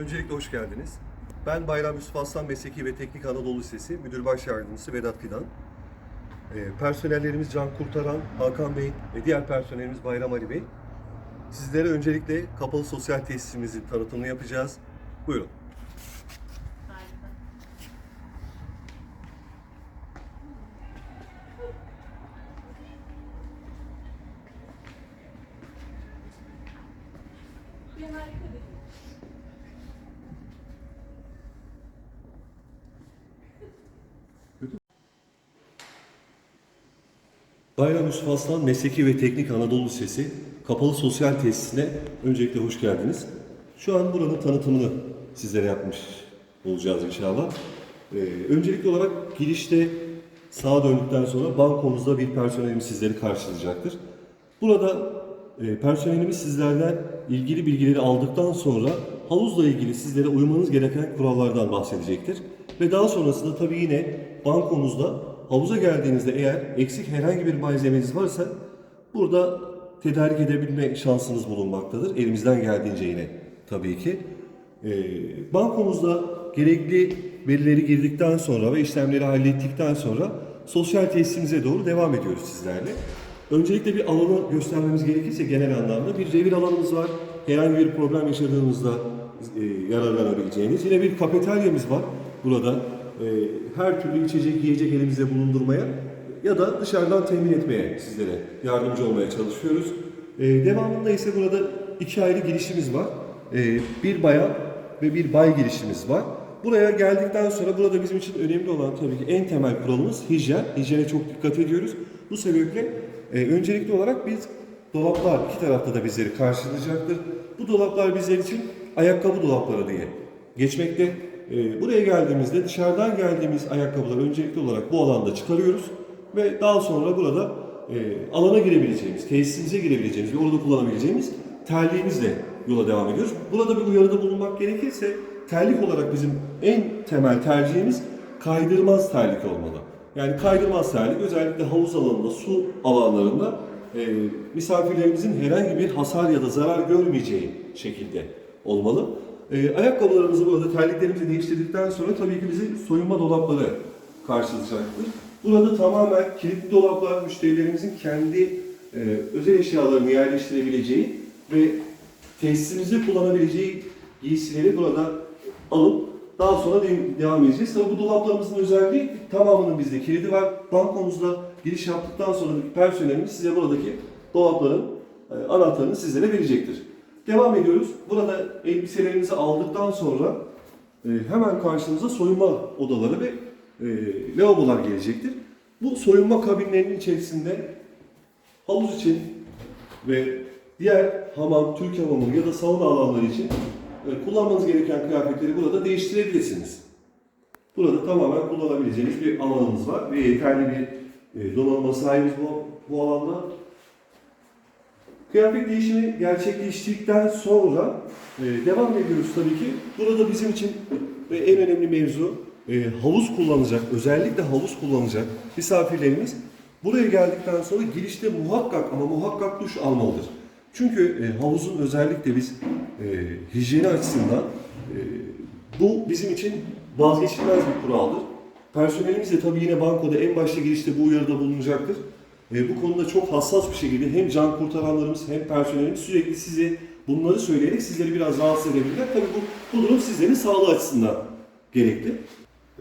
Öncelikle hoş geldiniz. Ben Bayram Yusuf Aslan Mesleki ve Teknik Anadolu Lisesi Müdür Baş Yardımcısı Vedat Fidan. Ee, personellerimiz Can Kurtaran, Hakan Bey ve diğer personelimiz Bayram Ali Bey. Sizlere öncelikle kapalı sosyal tesisimizin tanıtımını yapacağız. Buyurun. Bayram Yusuf Aslan Mesleki ve Teknik Anadolu Lisesi kapalı sosyal tesisine öncelikle hoş geldiniz. Şu an buranın tanıtımını sizlere yapmış olacağız inşallah. Ee, öncelikli olarak girişte sağa döndükten sonra bankomuzda bir personelimiz sizleri karşılayacaktır. Burada e, personelimiz sizlerden ilgili bilgileri aldıktan sonra havuzla ilgili sizlere uymanız gereken kurallardan bahsedecektir. Ve daha sonrasında tabii yine bankomuzda havuza geldiğinizde eğer eksik herhangi bir malzemeniz varsa burada tedarik edebilme şansınız bulunmaktadır. Elimizden geldiğince yine tabii ki. E, bankomuzda gerekli verileri girdikten sonra ve işlemleri hallettikten sonra sosyal tesisimize doğru devam ediyoruz sizlerle. Öncelikle bir alanı göstermemiz gerekirse genel anlamda bir revir alanımız var. Herhangi bir problem yaşadığımızda e, yararlanabileceğiniz. Yine bir kafeteryamız var burada. E, her türlü içecek, yiyecek elimizde bulundurmaya ya da dışarıdan temin etmeye sizlere yardımcı olmaya çalışıyoruz. E, devamında ise burada iki ayrı girişimiz var. E, bir bayan ve bir bay girişimiz var. Buraya geldikten sonra burada bizim için önemli olan tabii ki en temel kuralımız hijyen. Hijyene çok dikkat ediyoruz. Bu sebeple öncelikli olarak biz dolaplar iki tarafta da bizleri karşılayacaktır. Bu dolaplar bizler için ayakkabı dolapları diye geçmekte. E, buraya geldiğimizde dışarıdan geldiğimiz ayakkabıları öncelikli olarak bu alanda çıkarıyoruz ve daha sonra burada e, alana girebileceğimiz, tesisimize girebileceğimiz ve orada kullanabileceğimiz terliğimizle yola devam ediyoruz. Burada bir uyarıda bulunmak gerekirse terlik olarak bizim en temel tercihimiz kaydırmaz terlik olmalı. Yani kaydırmaz terlik özellikle havuz alanında, su alanlarında e, misafirlerimizin herhangi bir hasar ya da zarar görmeyeceği şekilde olmalı. E, ayakkabılarımızı burada terliklerimizi değiştirdikten sonra tabii ki bizi soyunma dolapları karşılayacaktır. Burada tamamen kilitli dolaplar müşterilerimizin kendi e, özel eşyalarını yerleştirebileceği ve tesisimizde kullanabileceği giysileri burada alıp daha sonra de- devam edeceğiz. Tabii bu dolaplarımızın özelliği tamamının bizde kilidi var. Bankomuzda giriş yaptıktan sonra personelimiz size buradaki dolapların e, anahtarını sizlere verecektir. Devam ediyoruz. Burada elbiselerinizi aldıktan sonra e, hemen karşınıza soyunma odaları ve e, lavabolar gelecektir. Bu soyunma kabinlerinin içerisinde havuz için ve diğer hamam, Türk hamamı ya da sauna alanları için e, kullanmanız gereken kıyafetleri burada değiştirebilirsiniz. Burada tamamen kullanabileceğiniz bir alanınız var ve yeterli bir e, donanıma sahibiz bu, bu alanda. Kıyafet değişimi gerçekleştikten sonra e, devam ediyoruz tabii ki. Burada bizim için e, en önemli mevzu e, havuz kullanacak, özellikle havuz kullanacak misafirlerimiz buraya geldikten sonra girişte muhakkak ama muhakkak duş almalıdır. Çünkü e, havuzun özellikle biz e, hijyeni açısından e, bu bizim için vazgeçilmez bir kuraldır. Personelimiz de tabii yine bankoda en başta girişte bu uyarıda bulunacaktır. E, bu konuda çok hassas bir şekilde hem can kurtaranlarımız hem personelimiz sürekli size bunları söyleyerek sizleri biraz rahatsız edebilirler. Tabii bu, bu durum sizlerin sağlığı açısından gerekli.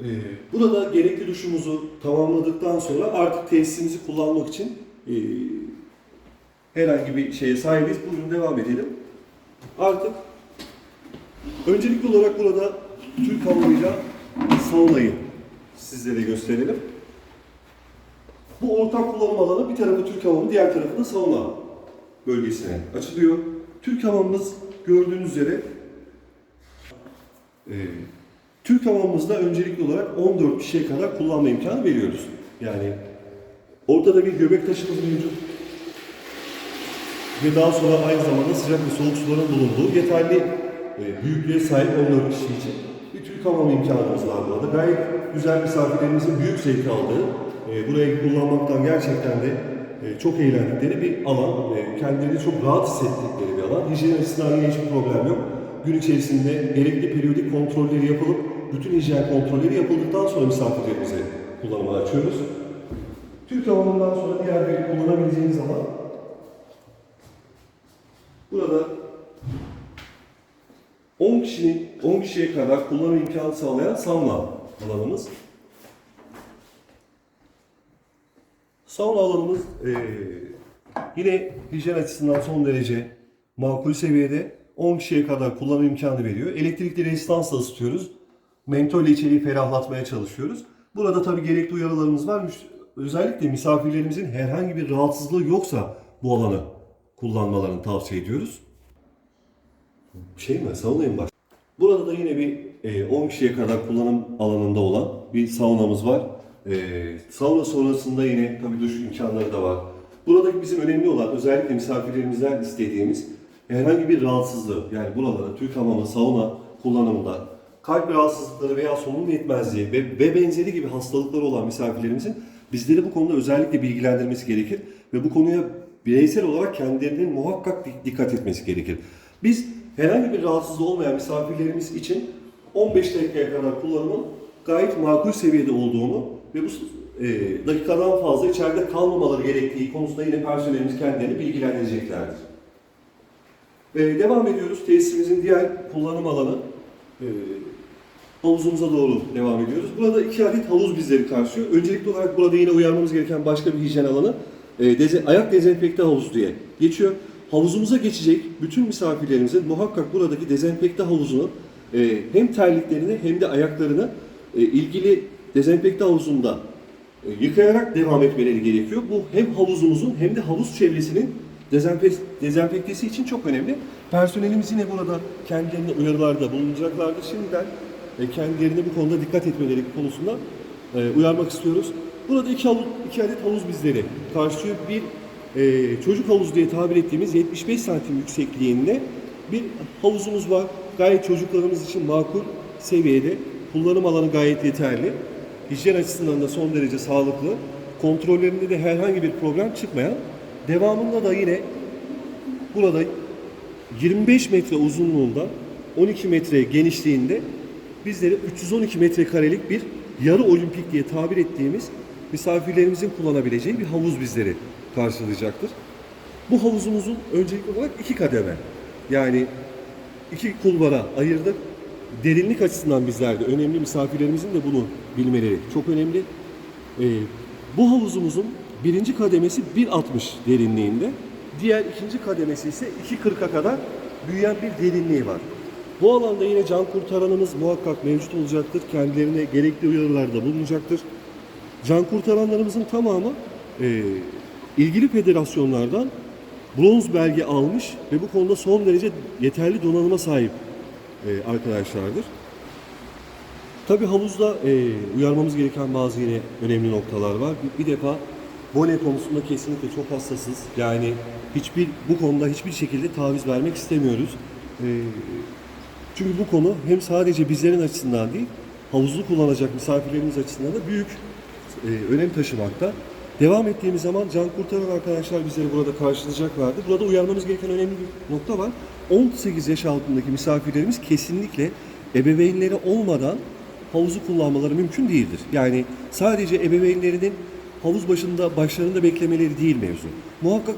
E, burada gerekli duşumuzu tamamladıktan sonra artık tesisimizi kullanmak için e, herhangi bir şeye sahibiz. Buyurun devam edelim. Artık öncelikli olarak burada Türk hamuruyla saunayı sizlere gösterelim. Bu ortak kullanım alanı bir tarafı Türk hamamı, diğer tarafı da sauna bölgesine açılıyor. Türk hamamımız gördüğünüz üzere e, Türk hamamımızda öncelikli olarak 14 kişiye kadar kullanma imkanı veriyoruz. Yani ortada bir göbek taşımız mevcut ve daha sonra aynı zamanda sıcak ve soğuk suların bulunduğu yeterli e, büyüklüğe sahip 14 kişi için bir Türk hamam imkanımız var burada. Gayet güzel misafirlerimizin büyük zevk aldığı, e, burayı kullanmaktan gerçekten de e, çok eğlendikleri bir alan. E, kendilerini çok rahat hissettikleri bir alan. Hijyen açısından hiçbir problem yok. gün içerisinde gerekli periyodik kontrolleri yapılıp bütün hijyen kontrolleri yapıldıktan sonra misafirlerimize kullanıma açıyoruz. Türk hamamından sonra diğer bir kullanabileceğiniz alan burada 10 kişinin 10 kişiye kadar kullanım imkanı sağlayan sauna alanımız. Sauna alanımız eee, yine hijyen açısından son derece makul seviyede 10 kişiye kadar kullanım imkanı veriyor. Elektrikli rezistansla ısıtıyoruz. Mentol içeriği ferahlatmaya çalışıyoruz. Burada tabii gerekli uyarılarımız var. Özellikle misafirlerimizin herhangi bir rahatsızlığı yoksa bu alanı kullanmalarını tavsiye ediyoruz. Şey mi? Saunaya mı baş? Burada da yine bir e, 10 kişiye kadar kullanım alanında olan bir saunamız var. E, sauna sonrasında yine tabii duş imkanları da var. Buradaki bizim önemli olan özellikle misafirlerimizden istediğimiz herhangi bir rahatsızlığı yani buralarda Türk hamamı, sauna kullanımında kalp rahatsızlıkları veya solunum yetmezliği ve, ve benzeri gibi hastalıkları olan misafirlerimizin bizleri bu konuda özellikle bilgilendirmesi gerekir ve bu konuya bireysel olarak kendilerinin muhakkak dik- dikkat etmesi gerekir. Biz herhangi bir rahatsızlığı olmayan misafirlerimiz için 15 dakikaya kadar kullanımın gayet makul seviyede olduğunu ve bu e, dakikadan fazla içeride kalmamaları gerektiği konusunda yine personelimiz kendilerini bilgilendireceklerdir. E, devam ediyoruz. Tesisimizin diğer kullanım alanı e, havuzumuza doğru devam ediyoruz. Burada iki adet havuz bizleri karşılıyor. Öncelikli olarak burada yine uyarmamız gereken başka bir hijyen alanı e, deze- ayak dezenfekte havuzu diye geçiyor. Havuzumuza geçecek bütün misafirlerimizin muhakkak buradaki dezenfekte havuzunu e, hem terliklerini hem de ayaklarını e, ilgili dezenfekte havuzunda e, yıkayarak devam etmeleri gerekiyor. Bu hem havuzumuzun hem de havuz çevresinin dezenfe- dezenfektesi için çok önemli. Personelimiz yine burada kendilerine uyarılarda bulunacaklardır. Şimdiden e, kendilerine bu konuda dikkat etmeleri konusunda e, uyarmak istiyoruz. Burada iki, havuz, iki adet havuz bizleri karşılıyor. Bir çocuk havuzu diye tabir ettiğimiz 75 santim yüksekliğinde bir havuzumuz var. Gayet çocuklarımız için makul seviyede. Kullanım alanı gayet yeterli. Hijyen açısından da son derece sağlıklı. Kontrollerinde de herhangi bir problem çıkmayan. Devamında da yine burada 25 metre uzunluğunda 12 metre genişliğinde bizleri 312 metrekarelik bir yarı olimpik diye tabir ettiğimiz misafirlerimizin kullanabileceği bir havuz bizleri karşılayacaktır. Bu havuzumuzun öncelikli olarak iki kademe yani iki kulvara ayırdık. Derinlik açısından bizler de önemli misafirlerimizin de bunu bilmeleri çok önemli. Ee, bu havuzumuzun birinci kademesi 1.60 derinliğinde, diğer ikinci kademesi ise 2.40'a kadar büyüyen bir derinliği var. Bu alanda yine can kurtaranımız muhakkak mevcut olacaktır. Kendilerine gerekli uyarılarda bulunacaktır. Can kurtaranlarımızın tamamı e, ilgili federasyonlardan bronz belge almış ve bu konuda son derece yeterli donanıma sahip e, arkadaşlardır. Tabi havuzda e, uyarmamız gereken bazı yine önemli noktalar var. Bir, bir defa bone konusunda kesinlikle çok hassasız. Yani hiçbir bu konuda hiçbir şekilde taviz vermek istemiyoruz. E, çünkü bu konu hem sadece bizlerin açısından değil, havuzu kullanacak misafirlerimiz açısından da büyük e, önem taşımakta. Devam ettiğimiz zaman can kurtaran arkadaşlar bizleri burada karşılayacaklardı. Burada uyarmamız gereken önemli bir nokta var. 18 yaş altındaki misafirlerimiz kesinlikle ebeveynleri olmadan havuzu kullanmaları mümkün değildir. Yani sadece ebeveynlerinin havuz başında başlarında beklemeleri değil mevzu. Muhakkak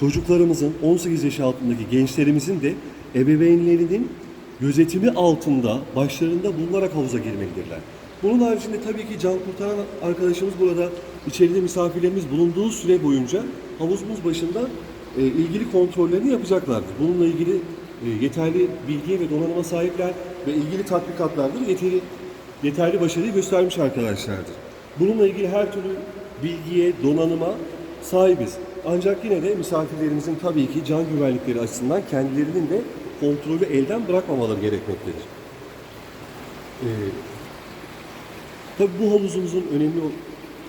çocuklarımızın 18 yaş altındaki gençlerimizin de ebeveynlerinin gözetimi altında başlarında bulunarak havuza girmelidirler. Bunun haricinde tabii ki can kurtaran arkadaşımız burada içeride misafirlerimiz bulunduğu süre boyunca havuzumuz başında e, ilgili kontrollerini yapacaklardır. Bununla ilgili e, yeterli bilgiye ve donanıma sahipler ve ilgili tatbikatlarda da yeterli, yeterli başarıyı göstermiş arkadaşlardır. Bununla ilgili her türlü bilgiye, donanıma sahibiz. Ancak yine de misafirlerimizin tabii ki can güvenlikleri açısından kendilerinin de kontrolü elden bırakmamaları gerekmektedir. Ee, tabii bu havuzumuzun önemli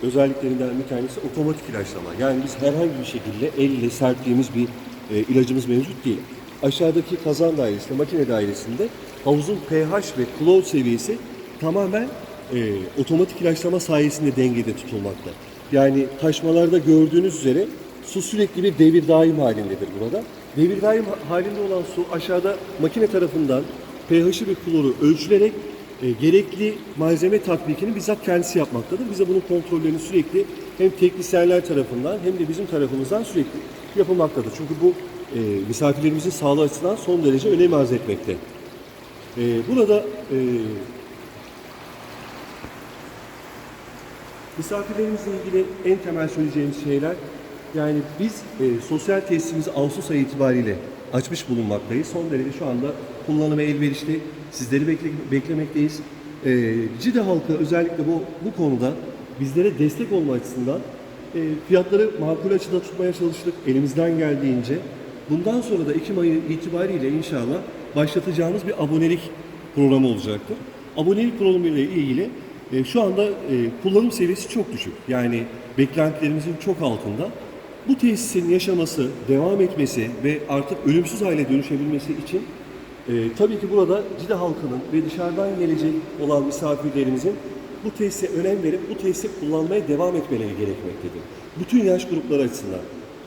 özelliklerinden bir tanesi otomatik ilaçlama. Yani biz herhangi bir şekilde elle serptiğimiz bir e, ilacımız mevcut değil. Aşağıdaki kazan dairesinde, makine dairesinde havuzun pH ve klor seviyesi tamamen e, otomatik ilaçlama sayesinde dengede tutulmakta. Yani taşmalarda gördüğünüz üzere su sürekli bir devir daim halindedir burada. devir daim halinde olan su aşağıda makine tarafından pH'i ve kloru ölçülerek e, gerekli malzeme tatbikini bizzat kendisi yapmaktadır. Bize bunun kontrollerini sürekli hem teknisyenler tarafından hem de bizim tarafımızdan sürekli yapılmaktadır. Çünkü bu e, misafirlerimizin sağlığı açısından son derece önem arz etmekte. E, burada e, misafirlerimizle ilgili en temel söyleyeceğimiz şeyler yani biz e, sosyal tesisimizi Ağustos ayı itibariyle açmış bulunmaktayız. Son derece şu anda kullanıma elverişli. Sizleri bekle, beklemekteyiz. E, Cide halkı özellikle bu, bu konuda bizlere destek olma açısından e, fiyatları makul açıda tutmaya çalıştık elimizden geldiğince. Bundan sonra da Ekim ayı itibariyle inşallah başlatacağımız bir abonelik programı olacaktır. Abonelik programı ile ilgili e, şu anda e, kullanım seviyesi çok düşük. Yani beklentilerimizin çok altında. Bu tesisin yaşaması, devam etmesi ve artık ölümsüz hale dönüşebilmesi için e, tabii ki burada Cide halkının ve dışarıdan gelecek olan misafirlerimizin bu tesise önem verip bu tesisi kullanmaya devam etmeleri gerekmektedir. Bütün yaş grupları açısından.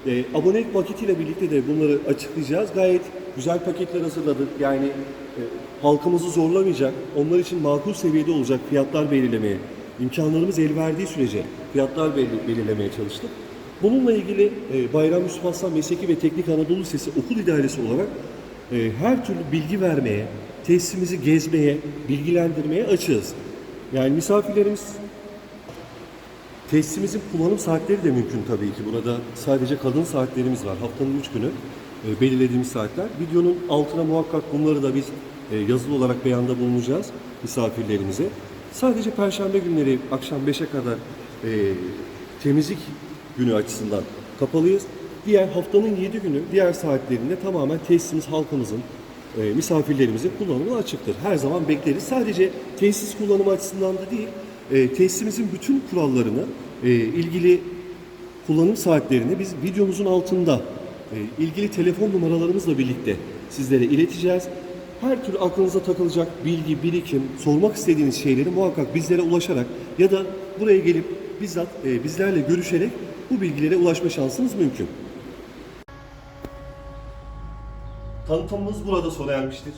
E, abonelik paketiyle birlikte de bunları açıklayacağız. Gayet güzel paketler hazırladık. Yani e, halkımızı zorlamayacak, onlar için makul seviyede olacak fiyatlar belirlemeye, imkanlarımız el verdiği sürece fiyatlar belirlemeye çalıştık. Bununla ilgili e, Bayram Yusuf Aslan Mesleki ve Teknik Anadolu Lisesi okul idaresi olarak e, her türlü bilgi vermeye, tesisimizi gezmeye, bilgilendirmeye açığız. Yani misafirlerimiz Tesisimizin kullanım saatleri de mümkün tabii ki. Burada sadece kadın saatlerimiz var. Haftanın 3 günü e, belirlediğimiz saatler. Videonun altına muhakkak bunları da biz e, yazılı olarak beyanda bulunacağız misafirlerimize. Sadece perşembe günleri akşam 5'e kadar e, temizlik günü açısından kapalıyız. Diğer haftanın 7 günü diğer saatlerinde tamamen tesisimiz halkımızın e, misafirlerimizin kullanımına açıktır. Her zaman bekleriz. Sadece tesis kullanımı açısından da değil, e, tesisimizin bütün kurallarını, e, ilgili kullanım saatlerini biz videomuzun altında e, ilgili telefon numaralarımızla birlikte sizlere ileteceğiz. Her türlü aklınıza takılacak bilgi, birikim, sormak istediğiniz şeyleri muhakkak bizlere ulaşarak ya da buraya gelip bizzat e, bizlerle görüşerek bu bilgilere ulaşma şansınız mümkün. Tanıtımımız burada sona ermiştir.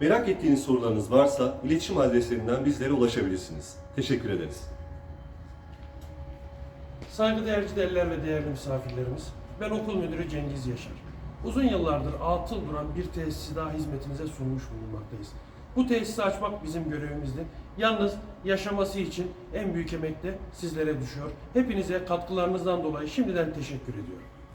Merak ettiğiniz sorularınız varsa iletişim adreslerinden bizlere ulaşabilirsiniz. Teşekkür ederiz. Saygıdeğer cideller ve değerli misafirlerimiz, ben okul müdürü Cengiz Yaşar. Uzun yıllardır atıl duran bir tesisi daha hizmetinize sunmuş bulunmaktayız. Bu tesisi açmak bizim görevimizdi. Yalnız yaşaması için en büyük emek de sizlere düşüyor. Hepinize katkılarınızdan dolayı şimdiden teşekkür ediyorum.